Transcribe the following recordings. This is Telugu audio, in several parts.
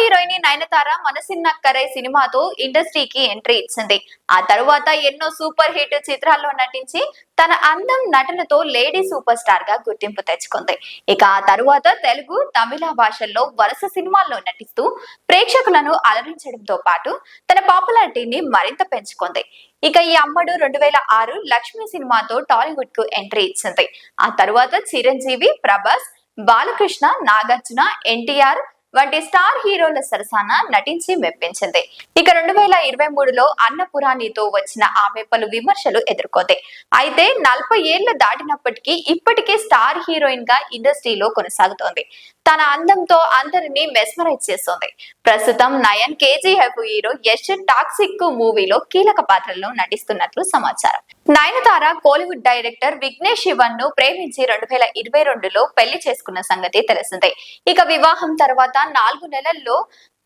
హీరోయిన్ నయనతార మనసిన్నక్కరై సినిమాతో ఇండస్ట్రీకి ఎంట్రీ ఇచ్చింది. ఆ తరువాత ఎన్నో సూపర్ హిట్ చిత్రాల్లో నటించి తన అందం నటనతో లేడీ సూపర్ స్టార్గా గుర్తింపు తెచ్చుకుంది. ఇక ఆ తరువాత తెలుగు తమిళ భాషల్లో వరుస సినిమాల్లో నటిస్తూ ప్రేక్షకులను అలరించడంతో పాటు తన పాపులారిటీని మరింత పెంచుకుంది. ఇక ఈ అమ్మడు రెండు వేల ఆరు లక్ష్మి సినిమాతో టాలీవుడ్కు ఎంట్రీ ఇచ్చింది. ఆ తరువాత చిరంజీవి ప్రభాస్ బాలకృష్ణ నాగార్జున ఎన్టీఆర్ వంటి స్టార్ హీరోల సరసాన నటించి మెప్పించింది. ఇక రెండు వేల ఇరవై మూడులో అన్నపురాణితో వచ్చిన ఆమె పలు విమర్శలు ఎదుర్కొంది. అయితే నలభై ఏళ్ళు దాటినప్పటికీ ఇప్పటికే స్టార్ హీరోయిన్గా ఇండస్ట్రీలో కొనసాగుతోంది. తన అందంతో అందరినీ మెస్మరైజ్ చేస్తోంది. ప్రస్తుతం Nayan KGF hero Yash toxic మూవీలో కీలక పాత్రలో నటిస్తున్నట్లు సమాచారం. నయనతార కోలీవుడ్ డైరెక్టర్ విఘ్నేష్ శివన్ను ప్రేమించి రెండు వేల ఇరవై రెండులో పెళ్ళి చేసుకున్న సంగతి తెలిసిందే. ఇక వివాహం తర్వాత నాలుగు నెలల్లో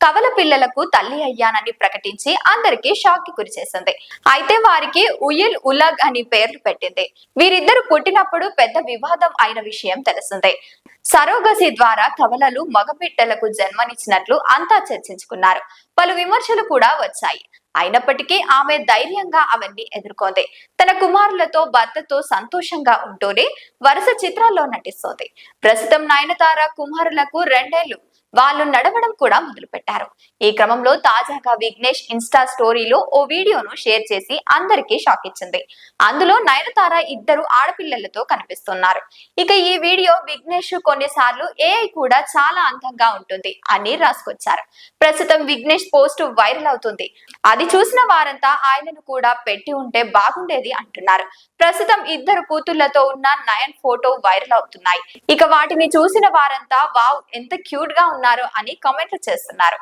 కవల పిల్లలకు తల్లి అయ్యానని ప్రకటించి అందరికీ షాక్కి గురిచేసింది అయితే వారికి ఉయిల్ ఉలగ్ అని పేర్లు పెట్టింది. వీరిద్దరు పుట్టినప్పుడు పెద్ద వివాదం అయిన విషయం తెలిసిందే. సరోగసి ద్వారా కవలలు మగబిడ్డలకు జన్మనిచ్చినట్లు అంతా చర్చించుకున్నారు. పలు విమర్శలు కూడా వచ్చాయి. అయినప్పటికీ ఆమె ధైర్యంగా అవన్నీ ఎదుర్కొంది. తన కుమారులతో భర్తతో సంతోషంగా ఉంటూనే వరుస చిత్రాల్లో నటిస్తోంది. ప్రస్తుతం నయనతార కుమారులకు రెండేళ్ళు. వాళ్ళు నడవడం కూడా మొదలుపెట్టారు. ఈ క్రమంలో తాజాగా విఘ్నేష్ ఇన్స్టా స్టోరీలో ఓ వీడియోను షేర్ చేసి అందరికీ షాక్ ఇచ్చింది. అందులో నయనతార ఇద్దరు ఆడపిల్లలతో కనిపిస్తున్నారు. ఇక ఈ వీడియో విఘ్నేష్ కొన్నిసార్లు ఏఐ కూడా చాలా అందంగా ఉంటుంది అని రాసుకొచ్చారు. ప్రస్తుతం విఘ్నేష్ పోస్ట్ వైరల్ అవుతుంది. అది చూసిన వారంతా ఆయనను కూడా పెట్టి ఉంటే బాగుండేది అంటున్నారు. ప్రస్తుతం ఇద్దరు కూతుళ్ళతో ఉన్న నయన్ ఫోటో వైరల్ అవుతున్నాయి. ఇక వాటిని చూసిన వారంతా వావ్ ఎంత క్యూట్గా ఉన్నారు అని కామెంట్లు చేస్తున్నారు.